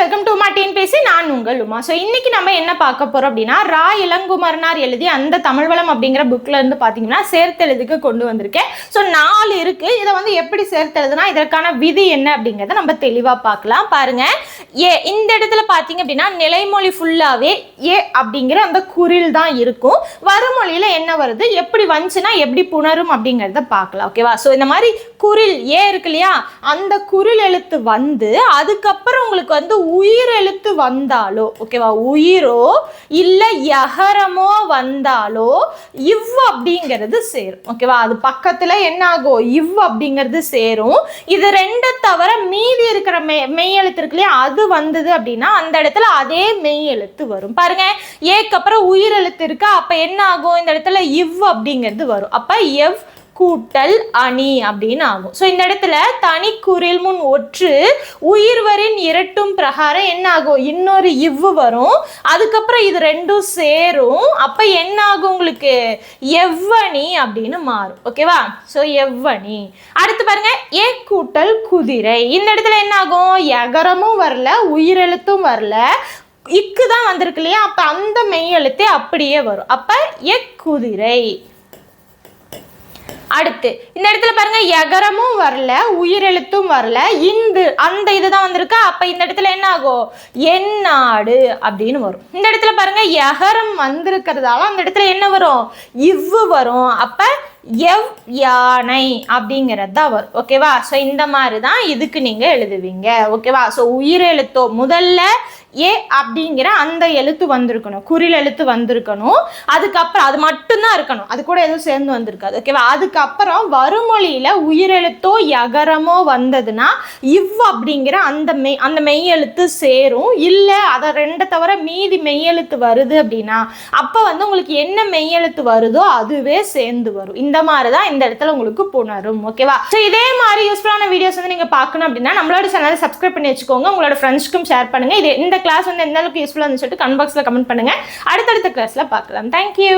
Welcome to மாட்டின் பேசி நான் உங்கள் உமா. ஸோ இன்னைக்கு நம்ம என்ன பார்க்க போறோம் அப்படின்னா ரா இளங்குமரனார் எழுதி அந்த தமிழ் வளம் அப்படிங்கிற புக்ல இருந்து பாத்தீங்கன்னா சேர்த்தெழுதுக்கு கொண்டு வந்திருக்கேன். ஸோ நாலு இருக்கு. இதை வந்து எப்படி சேர்த்தெழுதுனா இதற்கான விதி என்ன அப்படிங்கிறத நம்ம தெளிவா பார்க்கலாம். பாருங்க. ஏ இந்த இடத்துல பார்த்தீங்க அப்படின்னா நிலைமொழி ஃபுல்லாவே ஏ அப்படிங்கிற அந்த குறில் தான் இருக்கும். வறுமொழியில என்ன வருது? எப்படி வந்துச்சுன்னா எப்படி புணரும் அப்படிங்கிறத பார்க்கலாம். ஓகேவா ஸோ இந்த மாதிரி குறில் ஏ இருக்கு இல்லையா? அந்த குறில் எழுத்து வந்து அதுக்கப்புறம் உங்களுக்கு வந்து உயிரெழுத்து வந்தாலோ ஓகேவா உயிரோ இல்லை யகரமோ வந்தாலோ இவ் அப்படிங்கிறது சேரும் ஓகேவா அது பக்கத்தில் என்ன ஆகும் இவ் அப்படிங்கிறது சேரும். இது ரெண்டை தவிர மீதி இருக்கிற மெ மெய் எழுத்து இருக்கு இல்லையா அது வந்தது அப்படின்னா அந்த இடத்துல அதே மெய் எழுத்து வரும். பாருங்க ஏக்கு அப்புறம் உயிர் எழுத்து இருக்கு அப்போ என்ன ஆகும்? இந்த இடத்துல இவ் அப்படிங்கிறது வரும். அப்போ எவ் கூட்டல் அணி அப்படின்னு ஆகும். ஸோ இந்த இடத்துல தனி குரில் முன் ஒற்று உயிர்வரின் இரட்டும் பிரகாரம் என்ன ஆகும்? இன்னொரு இவ்வு வரும். அதுக்கப்புறம் இது ரெண்டும் சேரும். அப்போ என்ன ஆகும் உங்களுக்கு? எவ்வணி அப்படின்னு மாறும். ஓகேவா ஸோ எவ்வணி. அடுத்து பாருங்க. ஏ கூட்டல் குதிரை. இந்த இடத்துல என்ன ஆகும்? எகரமும் வரல உயிரெழுத்தும் வரல. இக்கு தான் வந்திருக்கு இல்லையா? அப்போ அந்த மெய் எழுத்தே அப்படியே வரும். அப்போ எக்குதிரை அடுத்து இந்த இடத்துல பாருங்க எகரமும் வரல உயிரெழுத்தும் வரல. இந்து அந்த இதுதான் வந்திருக்கு. அப்ப இந்த இடத்துல என்ன ஆகும் எந்நாடு அப்படின்னு வரும். இந்த இடத்துல பாருங்க எகரம் வந்திருக்கிறதால அந்த இடத்துல என்ன வரும்? இவ்வு வரும். அப்ப எவ் யானை அப்படிங்கிறது தான் வரும். ஓகேவா? ஸோ இந்த மாதிரி தான் இதுக்கு நீங்கள் எழுதுவீங்க. ஓகேவா? ஸோ உயிரெழுத்தோ முதல்ல ஏ அப்படிங்கிற அந்த எழுத்து வந்திருக்கணும். குறில் எழுத்து வந்திருக்கணும். அதுக்கப்புறம் அது மட்டும்தான் இருக்கணும். அது கூட எதுவும் சேர்ந்து வந்திருக்காது. ஓகேவா அதுக்கப்புறம் வறுமொழியில உயிரெழுத்தோ யகரமோ வந்ததுன்னா இவ் அப்படிங்கிற அந்த மெய் அந்த மெய் எழுத்து சேரும். இல்லை அதை ரெண்டை தவிர மீதி மெய் எழுத்து வருது அப்படின்னா அப்போ வந்து உங்களுக்கு என்ன மெய் எழுத்து வருதோ அதுவே சேர்ந்து வரும். இந்த மாதிரி தான் இந்த இடத்துல உங்களுக்கு புணரும். ஓகேவா ஸோ இதே மாதிரி யூஸ்ஃபுல்லான வீடியோஸ் வந்து நீங்கள் பார்க்கணும் அப்படின்னா நம்மளோட சேனலை சப்ஸ்கிரைப் பண்ணி வச்சுக்கோங்க. உங்களோட ஃப்ரெண்ட்ஸ்க்கும் ஷேர் பண்ணுங்க. இது இந்த கிளாஸ் வந்து எந்த அளவுக்கு யூஸ்ஃபுல்லாக இருந்துச்சு சொல்லிட்டு கமெண்ட் பாக்ஸில் கமெண்ட் பண்ணுங்க. அடுத்தடுத்த கிளாஸில் பார்க்கலாம். தேங்க்யூ